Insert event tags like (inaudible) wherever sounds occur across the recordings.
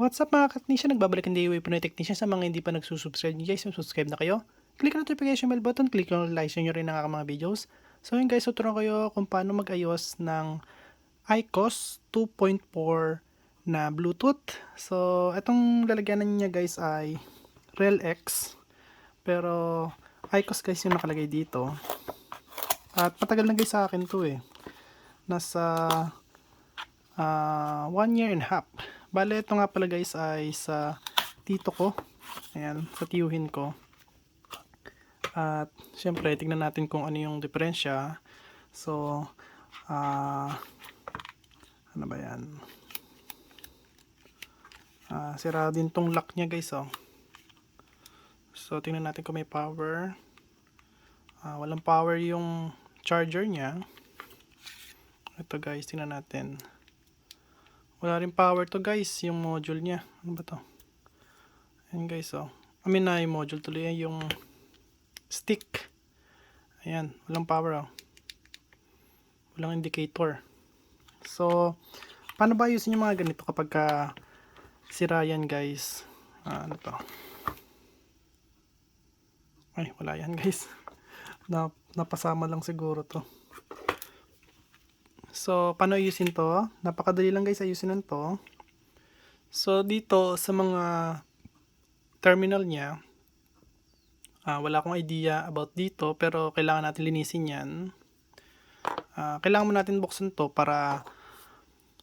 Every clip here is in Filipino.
What's up mga technician? Nagbabalik ang DIY Pinoy Technician sa mga hindi pa nagsusubscribe nyo guys. Subscribe na kayo. Click ang notification bell button. Click ang like nyo rin ang aking mga videos. So yun guys, tuturuan kayo kung paano mag-ayos ng ICOS 2.4 na Bluetooth. So itong lalagyanan niya guys ay RelX. Pero ICOS guys yung nakalagay dito. At matagal na guys sa akin to eh. Nasa ah, one year and a half. Bale, ito nga pala guys ay sa tito ko. Ayan, sa tiyuhin ko. At syempre, tignan natin kung ano yung diferensya. So, ah, ano ba yan? Ah, sira din tong lock niya guys oh. So, tingnan natin kung may power. Ah, walang power yung charger niya. Ito guys, tingnan natin. Wala rin power to guys, yung module niya. Ano ba to? Ayan guys, oh. I mean na yung module tuloy, yung stick. Ayan, walang power, oh. Walang indicator. So, paano ba ayusin yung mga ganito kapag ka sira yan guys? Ah, ano to? Ay, wala yan (laughs) guys. Na, napasama lang siguro to. So, paano ayusin to? Napakadali lang guys ayusin ng to. So, dito sa mga terminal niya, ah, wala akong idea about dito, pero kailangan natin linisin yan. Ah, kailangan mo natin buksan to para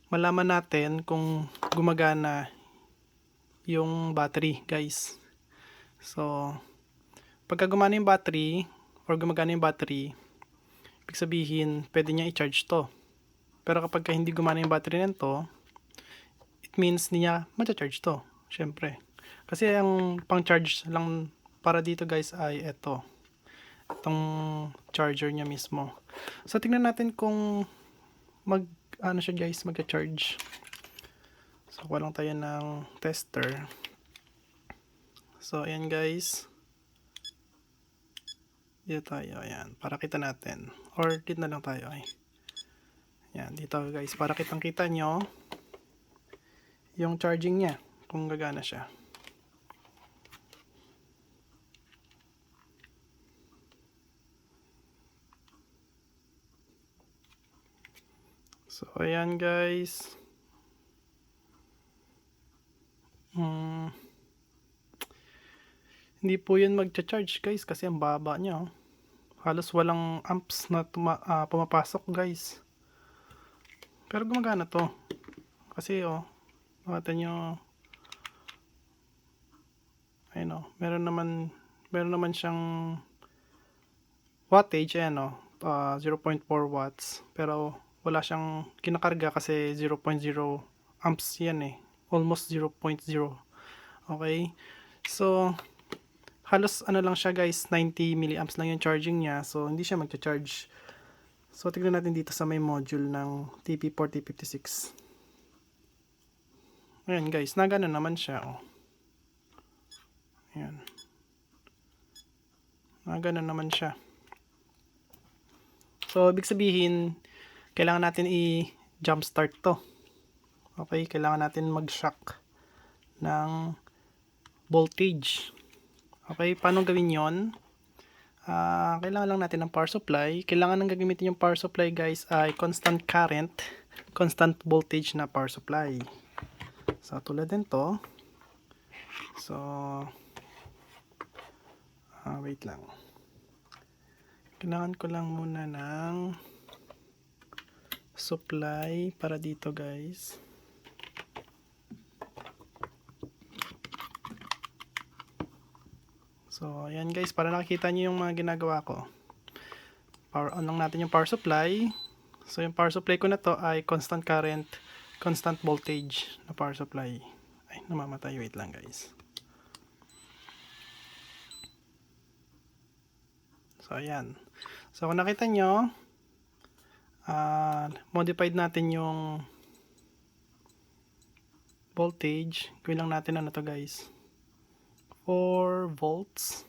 malaman natin kung gumagana yung battery, guys. So, pagka gumana yung battery, or gumagana yung battery, ibig sabihin, pwede niya i-charge to. Pero kapag ka hindi gumana yung battery nito, it means hindi niya ma-charge to. Syempre. Kasi ang pang-charge lang para dito guys ay ito. Itong charger niya mismo. So tingnan natin kung mag ano siya guys, magka-charge. So kuha lang tayo ng tester. So ayan guys. Dito tayo, ayan. Para kita natin. Or dito na lang tayo ay. Yan, dito guys, para kitang kita nyo yung charging niya, kung gagana siya. So, ayan guys. Hmm. Hindi po yun magcha-charge guys kasi ang baba niya. Oh. Halos walang amps na tuma- ah, pumapasok guys. Pero gumagana to. Kasi oh, makita nyo, ayun oh, meron naman, meron naman siyang wattage, ayan oh, ah, 0.4 watts. Pero wala siyang kinakarga kasi 0.0 amps yan eh. Almost 0.0. Okay? So, halos ano lang siya guys, 90 milliamps lang yung charging niya. So, hindi siya magcha-charge So, tignan natin dito sa may module ng TP4056. Ayan guys, nagana naman siya. Oh. Ayan. Nagana naman siya. So, ibig sabihin, kailangan natin i-jumpstart to. Okay, kailangan natin mag-shock ng voltage. Okay, paano gawin yon? Ah, kailangan lang natin ng power supply. Kailangan nang gagamitin yung power supply guys ay constant current, constant voltage na power supply. So, tulad nito. So, ah, wait lang. Kailangan ko lang muna ng supply para dito guys. So, ayan guys, para nakikita nyo yung mga ginagawa ko. Power on lang natin yung power supply. So, yung power supply ko na to ay constant current, constant voltage na power supply. Ay, namamatay. Wait lang guys. So, ayan. So, kung nakita nyo, uh, modified natin yung voltage. Gawin lang natin ano to guys. 4 volts.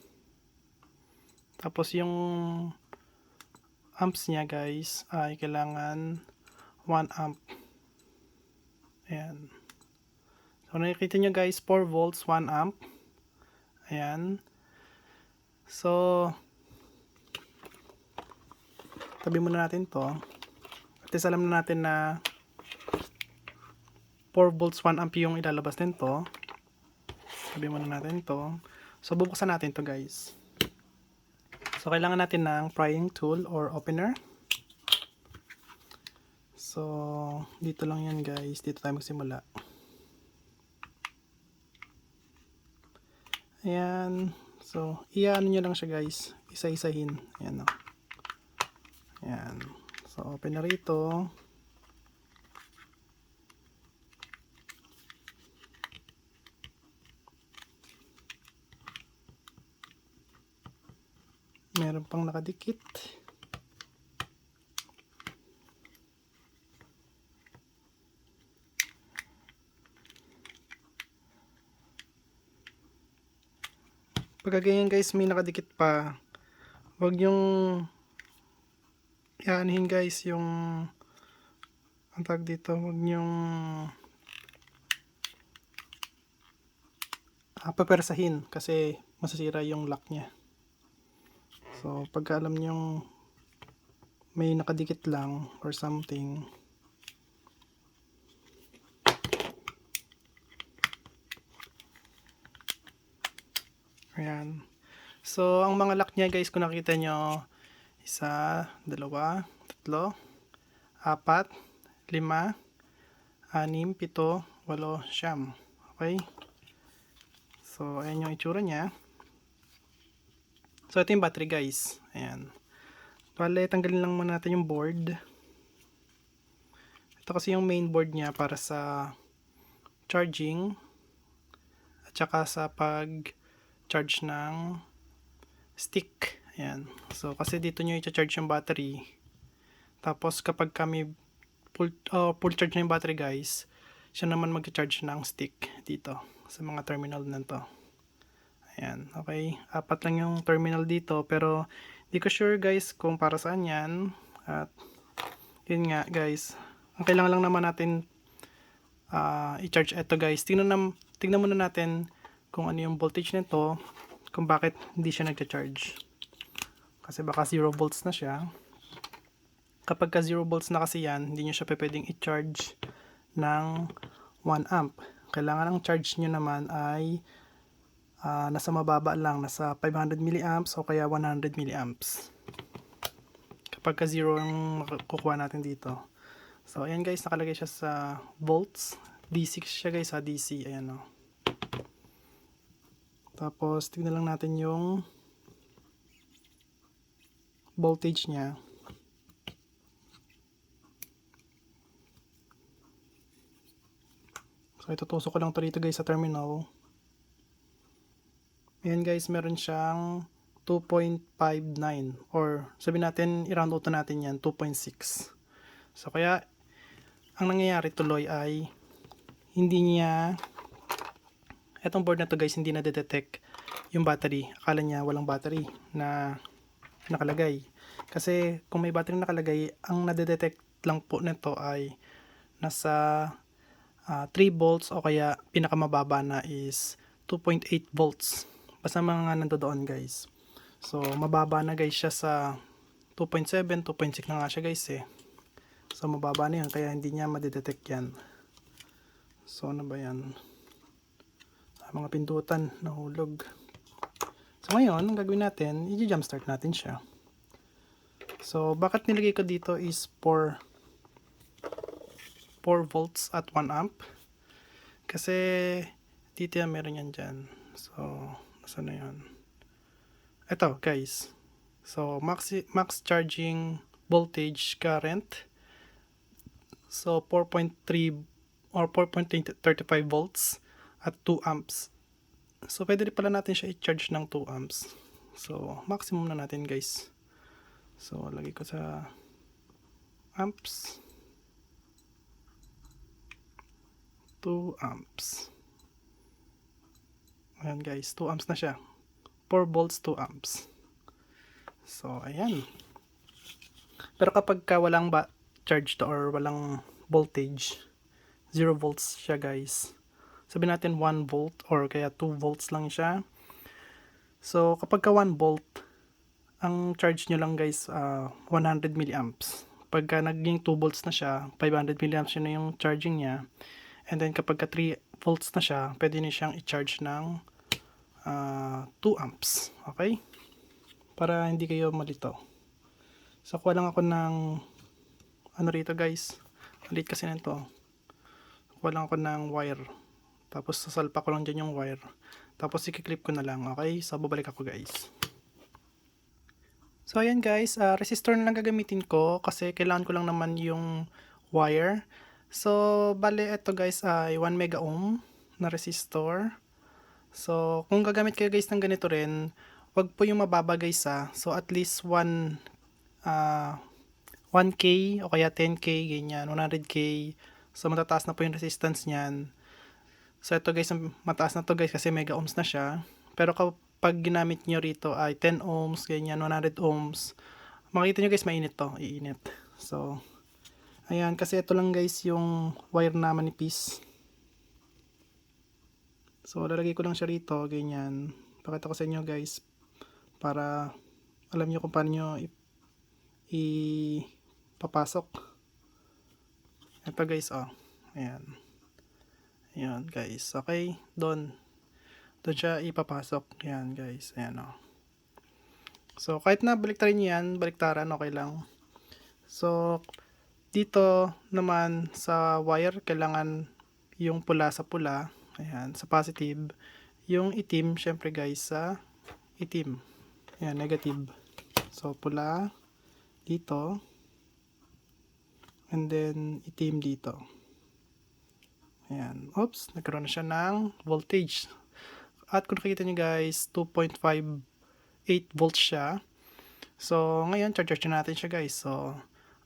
Tapos yung amps niya guys ay kailangan 1 amp. Ayan. So, nakikita nyo guys, 4 volts, 1 amp. Ayan. So, tabi muna natin to. At least alam na natin na 4 volts 1 amp yung ilalabas nito. Tabi muna natin to. So bubuksan natin to guys. So kailangan natin ng prying tool or opener. So dito lang yan guys. Dito tayo magsimula. Ayan. So, iyan nyo lang siya guys. Isa-isahin. Ayan o. Ayan. So, open na rito. Meron pang nakadikit. Pagka ganyan guys, may nakadikit pa. Huwag yung yaanihin guys yung ang tag dito, huwag yung ah, papersahin kasi masasira yung lock niya. So, pagka alam nyong may nakadikit lang or something, Ayan. So, ang mga lock niya guys, kung nakita nyo, isa, dalawa, tatlo, apat, lima, anim, pito, walo, siyam. Okay? So, ayan yung itsura niya. So, ito yung battery guys. Ayan. Bale, tanggalin lang muna natin yung board. Ito kasi yung main board niya para sa charging at saka sa pag charge ng stick. Ayan. So, kasi dito nyo i-charge yung battery. Tapos, kapag kami full, uh, full charge na yung battery guys, siya naman mag-charge ng stick dito sa mga terminal na to. Ayan. Okay. Apat lang yung terminal dito. Pero, di ko sure guys kung para saan yan. At, yun nga guys. Ang kailangan lang naman natin uh, i-charge ito guys. Tingnan, na, tingnan muna natin kung ano yung voltage nito kung bakit hindi siya nagcha-charge kasi baka 0 volts na siya kapag ka 0 volts na kasi yan hindi nyo siya pwedeng i-charge ng 1 amp kailangan ang charge nyo naman ay uh, nasa mababa lang nasa 500 milliamps o kaya 100 milliamps kapag ka 0 ang kukuha natin dito so ayan guys nakalagay siya sa volts DC siya guys sa DC ayan o. Tapos, tignan lang natin yung voltage niya. So, itutusok ko lang ito dito guys sa terminal. Ayan guys, meron siyang 2.59 or sabi natin, i-round out na natin yan, 2.6. So, kaya, ang nangyayari tuloy ay hindi niya Etong board na to guys, hindi na detect yung battery. Akala niya walang battery na nakalagay. Kasi kung may battery nakalagay, ang nadedetect lang po nito ay nasa uh, ah, 3 volts o kaya pinakamababa na is 2.8 volts. Basta mga nandoon guys. So, mababa na guys siya sa 2.7, 2.6 na nga siya guys eh. So, mababa na yun. Kaya hindi niya madedetect yan. So, ano ba yan? mga pindutan nahulog so ngayon ang gagawin natin i-jumpstart natin siya so bakit nilagay ko dito is for 4 volts at 1 amp kasi dito yan meron yan dyan so nasa na yan ito guys so max, max charging voltage current so 4.3 or 4.35 volts at 2 amps. So, pwede rin pala natin siya i-charge ng 2 amps. So, maximum na natin guys. So, lagay ko sa amps. 2 amps. Ayan guys, 2 amps na siya. 4 volts, 2 amps. So, ayan. Pero kapag ka walang ba charge to or walang voltage, 0 volts siya guys sabihin natin 1 volt or kaya 2 volts lang siya. So, kapag ka 1 volt, ang charge nyo lang guys, ah, 100 milliamps. Pagka naging 2 volts na siya, 500 milliamps yun na yung charging niya. And then kapag ka 3 volts na siya, pwede niyo siyang i-charge ng ah, 2 amps. Okay? Para hindi kayo malito. So, kuha lang ako ng ano rito guys. Malit kasi nito. Kuha lang ako ng wire. Tapos sasalpa ko lang dyan yung wire. Tapos i-clip ko na lang. Okay? So, babalik ako guys. So, ayan guys. ah, resistor na lang gagamitin ko kasi kailangan ko lang naman yung wire. So, bale, ito guys ay 1 mega ohm na resistor. So, kung gagamit kayo guys ng ganito rin, wag po yung mababa guys ah. So, at least 1 ah 1K o kaya 10K, ganyan, 100K. So, matataas na po yung resistance niyan. So, ito guys, mataas na to guys kasi mega ohms na siya. Pero kapag ginamit nyo rito ay 10 ohms, ganyan, 100 ohms, makikita nyo guys, mainit to, iinit. So, ayan, kasi ito lang guys yung wire na manipis. So, lalagay ko lang siya rito, ganyan. Pakita ko sa inyo guys, para alam nyo kung paano nyo ipapasok. Ito guys, oh. Ayan. Ayan guys. Okay. Doon. Doon siya ipapasok. Ayan guys. Ayan oh. So, kahit na baliktarin niyo yan, baliktaran, okay lang. So, dito naman sa wire, kailangan yung pula sa pula. Ayan, sa positive. Yung itim, syempre guys, sa itim. Ayan, negative. So, pula dito. And then, itim dito. Ayan. Oops, nagkaroon na siya ng voltage. At kung nakikita nyo guys, 2.58 volts siya. So, ngayon, charge na natin siya guys. So,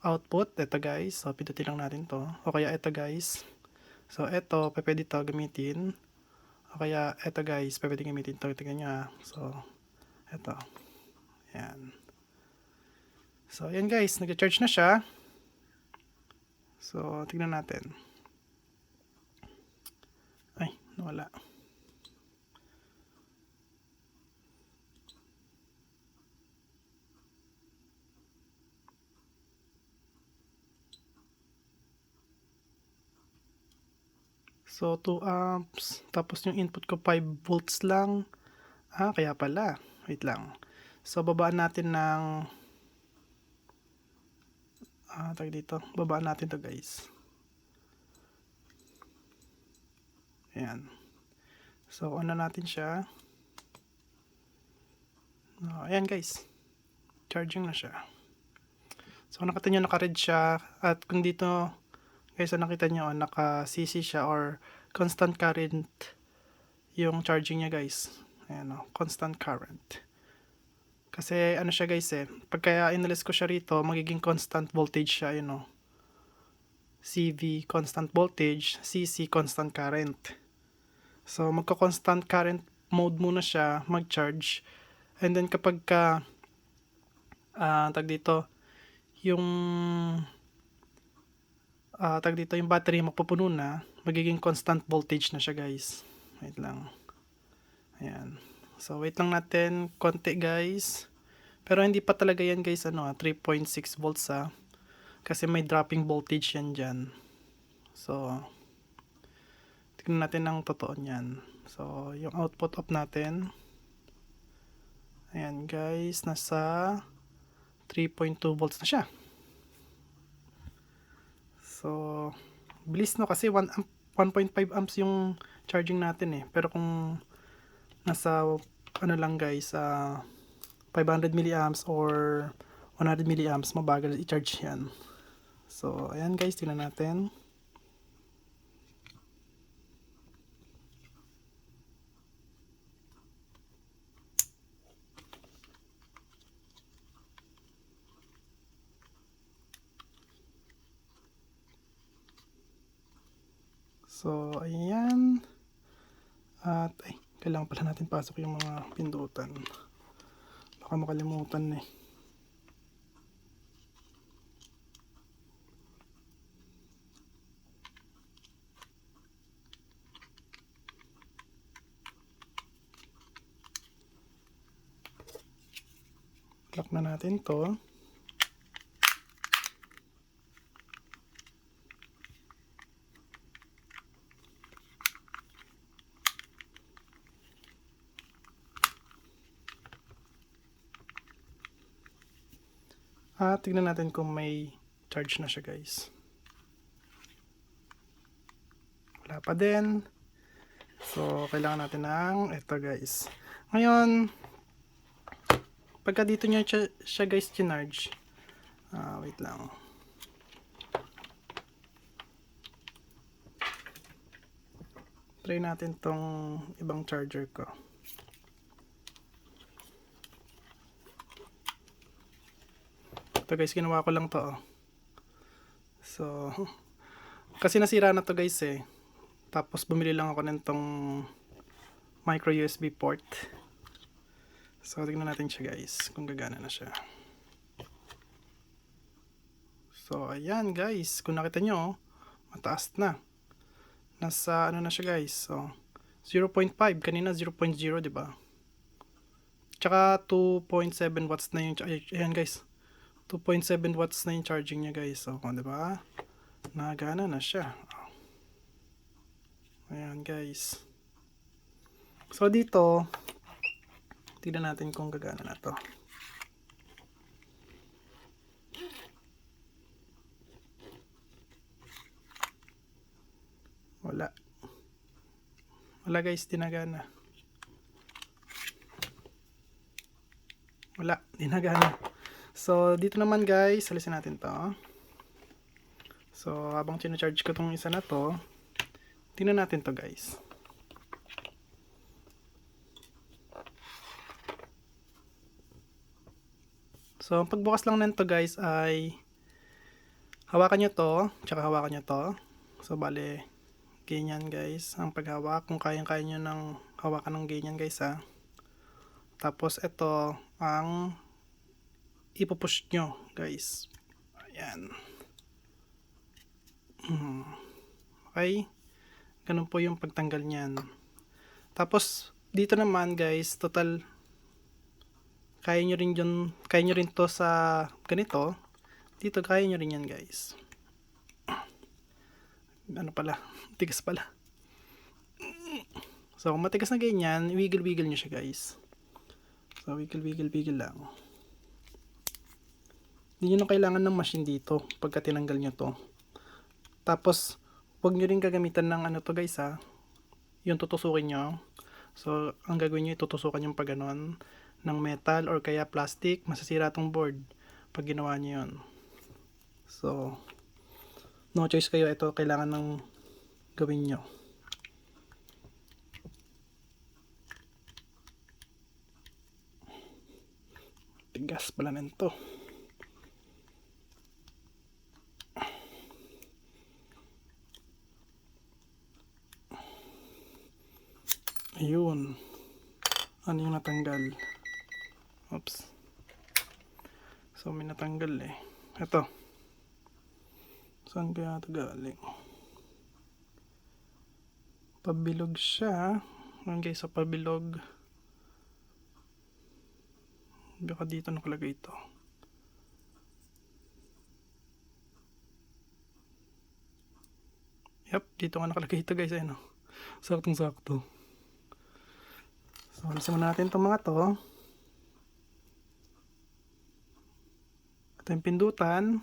output, ito guys. So, pindutin lang natin to. O kaya ito guys. So, ito, pwede to gamitin. O kaya, ito guys, pwede gamitin to. Tingnan nyo ah. So, ito. Ayan. So, ayan guys, nag-charge na siya. So, tignan natin. Ay, nawala. So, 2 amps. Tapos yung input ko 5 volts lang. Ah, kaya pala. Wait lang. So, babaan natin ng ah, tag dito. Babaan natin to guys. Ayan. So, ano natin siya. Oh, ayan guys. Charging na siya. So, nakita nyo naka-red siya. At kung dito, so nakita nyo, naka-CC siya or constant current yung charging niya guys. Ayan o, constant current. Kasi ano siya guys eh, pagka inalis ko siya rito, magiging constant voltage siya, yun o. CV, constant voltage, CC, constant current. So, magka-constant current mode muna siya, mag-charge. And then kapag ka, ah, tag dito, yung, ah, tag dito, yung battery mapupuno na, magiging constant voltage na siya guys. Wait lang. Ayan. So, wait lang natin konti guys. Pero hindi pa talaga yan guys, ano ah, 3.6 volts ah. Kasi may dropping voltage yan dyan. So, tignan natin ang totoo niyan. So, yung output of natin. Ayan guys, nasa 3.2 volts na siya. So, bilis no kasi 1 amp, 1.5 amps yung charging natin eh. Pero kung nasa ano lang guys, ah 500 milliamps or 100 milliamps, mabagal i-charge yan. So, ayan guys, tingnan natin. ayan. At, ay, kailangan pala natin pasok yung mga pindutan. Baka makalimutan eh. Lock na natin to. At tignan natin kung may charge na siya guys. Wala pa din. So, kailangan natin ng ito guys. Ngayon, pagka dito nyo siya, siya guys chinarge, ah wait lang. Try natin tong ibang charger ko. Ito guys, ginawa ko lang to. oh. So, (laughs) kasi nasira na to guys eh. Tapos bumili lang ako nitong micro USB port. So, tignan natin siya guys, kung gagana na siya. So, ayan guys, kung nakita nyo, mataas na. Nasa ano na siya guys, so 0.5, kanina 0.0, di ba? Tsaka 2.7 watts na yung, ay, ayan guys, 2.7 watts na yung charging niya guys. So, di ba? Nagana na siya. Ayan guys. So dito, tignan natin kung gagana na to. Wala. Wala guys, dinagana. Wala, dinagana. So, dito naman guys, alisin natin to. So, habang charge ko tong isa na to, tingnan natin to guys. So, ang pagbukas lang nito guys ay hawakan nyo to, tsaka hawakan nyo to. So, bale, ganyan guys. Ang paghawak, kung kayang-kaya nyo ng hawakan ng ganyan guys ha. Tapos, ito ang ipupush nyo guys. Ayan. Mhm. Okay. Ganun po yung pagtanggal niyan. Tapos, dito naman guys, total, kaya nyo rin yun, kaya nyo rin to sa ganito. Dito, kaya nyo rin yan guys. Ano pala, (laughs) tigas pala. So, kung matigas na ganyan, wiggle-wiggle nyo siya guys. So, wiggle-wiggle-wiggle lang. Hindi nyo na kailangan ng machine dito pagka tinanggal nyo to. Tapos, huwag nyo rin gagamitan ng ano to guys ha. Yung tutusukin nyo. So, ang gagawin nyo, tutusukan yung pag ganon ng metal or kaya plastic. Masasira tong board pag ginawa nyo yun. So, no choice kayo. Ito kailangan ng gawin nyo. Tigas pala nito. Ayun. Ano yung natanggal? Oops. So, may natanggal eh. Ito. Saan kaya ito galing? Pabilog siya. Ayan guys, sa pabilog. Baka dito nakalagay ito. Yep, dito nga nakalagay ito guys. Ayun o. Saktong sakto. So, alisin muna natin itong mga to. Ito yung pindutan.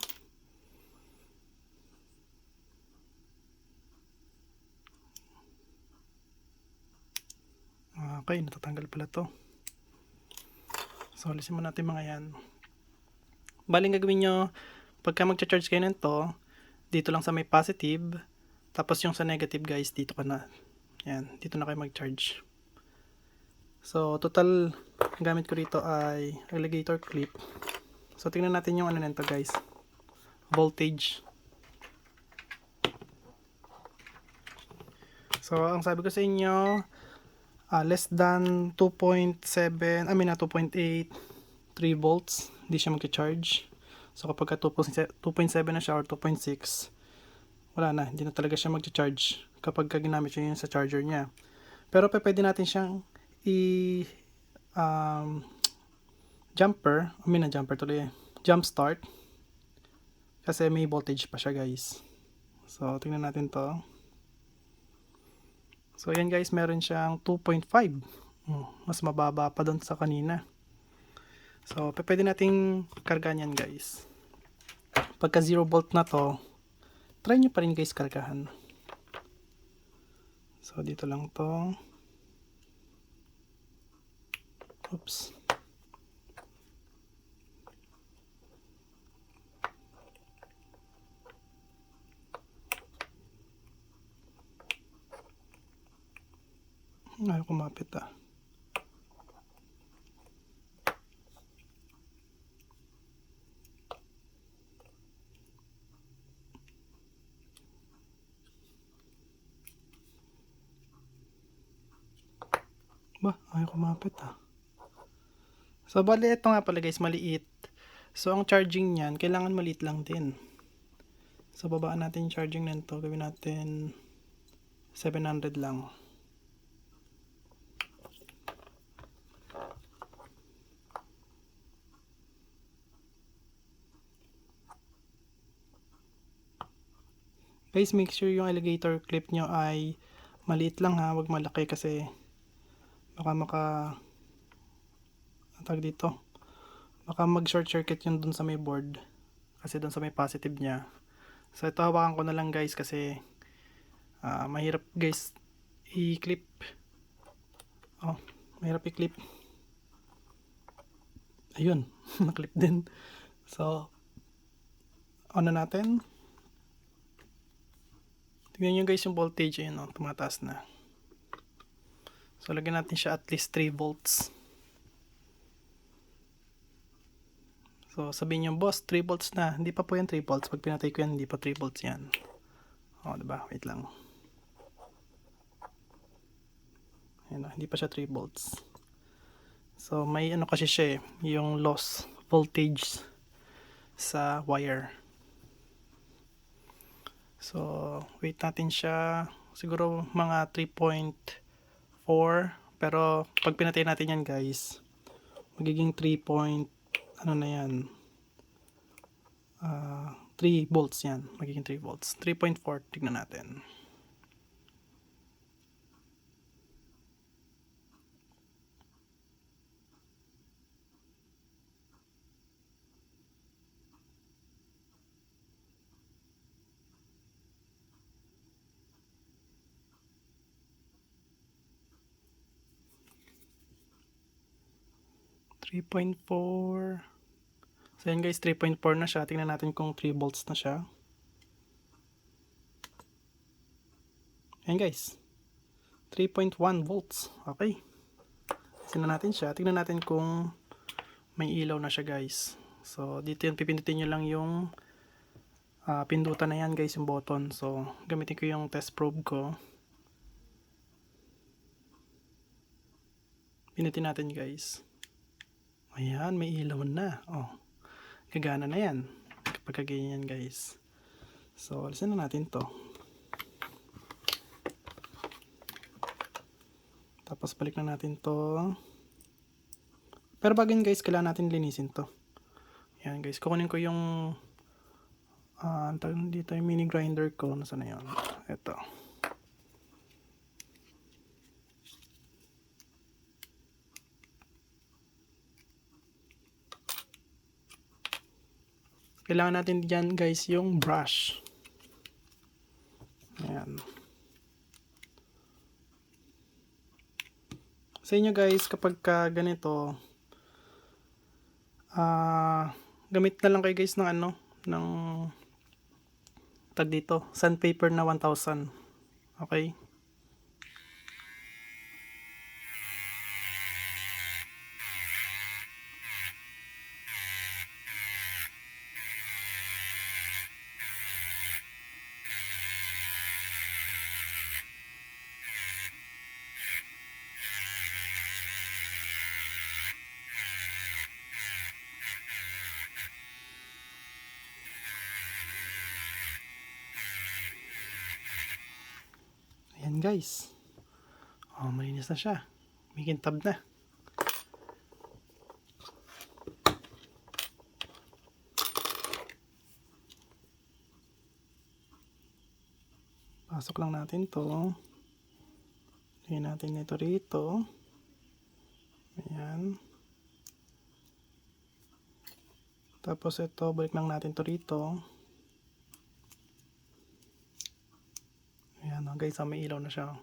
Okay, natatanggal pala to. So, alisin muna natin mga yan. Baling gagawin nyo, pagka magcha-charge kayo nito, dito lang sa may positive, tapos yung sa negative guys, dito ka na. Yan, dito na kayo mag-charge. So, total, gamit ko rito ay alligator clip. So, tingnan natin yung ano nito guys. Voltage. So, ang sabi ko sa inyo, ah, less than 2.7, I mean na 2.8, 3 volts, hindi siya magka-charge. So, kapag 2.7 na siya or 2.6, wala na, hindi na talaga siya magcha-charge kapag ka ginamit nyo yun sa charger niya. Pero pwede natin siyang i um, jumper, I mean na jumper tuloy eh, jump start. Kasi may voltage pa siya guys. So, tingnan natin to. So, yan guys, meron siyang 2.5. Hmm, mas mababa pa doon sa kanina. So, pwede nating kargahan yan guys. Pagka 0 volt na to, try nyo pa rin guys kargahan. So, dito lang to. Oops. Ayaw kumapit ah. Ba, ayaw kumapit ah. So, bali, ito nga pala guys, maliit. So, ang charging niyan, kailangan maliit lang din. So, babaan natin yung charging nito. Gawin natin 700 lang. Guys, make sure yung alligator clip nyo ay maliit lang ha, wag malaki kasi baka maka tawag dito? Baka mag short circuit yun dun sa may board. Kasi dun sa may positive niya. So ito hawakan ko na lang guys kasi ah, mahirap guys i-clip. Oh mahirap i-clip. Ayun (laughs) naklip din. So ano natin. Tignan nyo guys yung voltage. Ayun oh, tumataas na. So, lagyan natin siya at least 3 volts. So, sabihin nyo, boss, 3 volts na. Hindi pa po yan 3 volts. Pag pinatay ko yan, hindi pa 3 volts yan. O, diba? Wait lang. Ayan hindi pa siya 3 volts. So, may ano kasi siya eh, yung loss voltage sa wire. So, wait natin siya. Siguro mga 3.5 4 pero pag pinatay natin yan guys magiging 3 point ano na yan? Uh, 3 volts yan. Magiging 3 volts. 3.4 tignan natin Three point four. So yan guys, 3.4 na siya. Tingnan natin kung 3 volts na siya. Ayan guys. 3.1 volts. Okay. Sinan natin siya. Tingnan natin kung may ilaw na siya guys. So dito yun, pipindutin nyo lang yung ah, pindutan na yan guys, yung button. So gamitin ko yung test probe ko. Pinutin natin guys. Ayan, may ilaw na. Oh, gagana na yan. Kapag ganyan guys. So, alisin na natin to. Tapos balik na natin to. Pero bago yun guys, kailangan natin linisin to. Ayan guys, kukunin ko yung uh, dito yung mini grinder ko. Nasaan na yun? Ito. Kailangan natin dyan guys yung brush. Ayan. Sa inyo guys kapag ka ganito ah uh, gamit na lang kayo guys ng ano ng tag dito sandpaper na 1000 okay guys. Oh, malinis na siya. Mikintab na. Pasok lang natin to. Lagyan natin ito rito. Ayan. Tapos ito, balik lang natin to rito. Guys, ah, may ilaw na siya.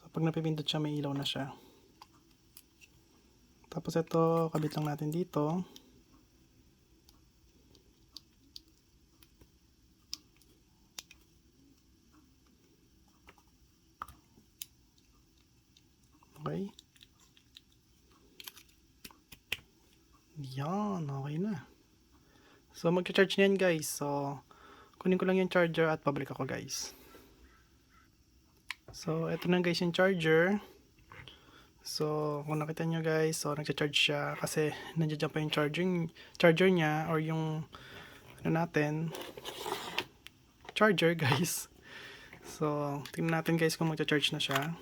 So, pag napipindot siya, may ilaw na siya. Tapos ito, kabit lang natin dito. Okay. Yan, okay na. So, mag-charge niyan guys. So, kunin ko lang yung charger at pabalik ako guys. So, eto na guys yung charger. So, kung nakita nyo guys, so nagcha-charge siya kasi nandiyan pa yung charging, charger niya or yung ano natin, charger (laughs) guys. So, tingnan natin guys kung magcha-charge na siya.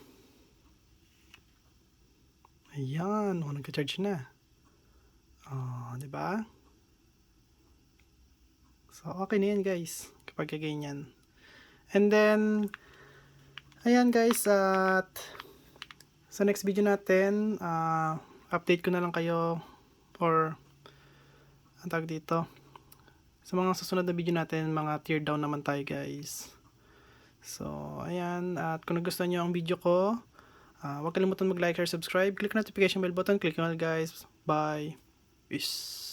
Ayan, oh, nagcha-charge na. Oh, 'di ba? So, okay na yan guys. Kapag ganyan. And then, ayan guys, at sa next video natin, ah, update ko na lang kayo or ang tawag dito. Sa mga susunod na video natin, mga tear down naman tayo guys. So, ayan. At kung nagustuhan nyo ang video ko, ah, huwag kalimutan mag-like or subscribe. Click notification bell button. Click nyo guys. Bye. Peace.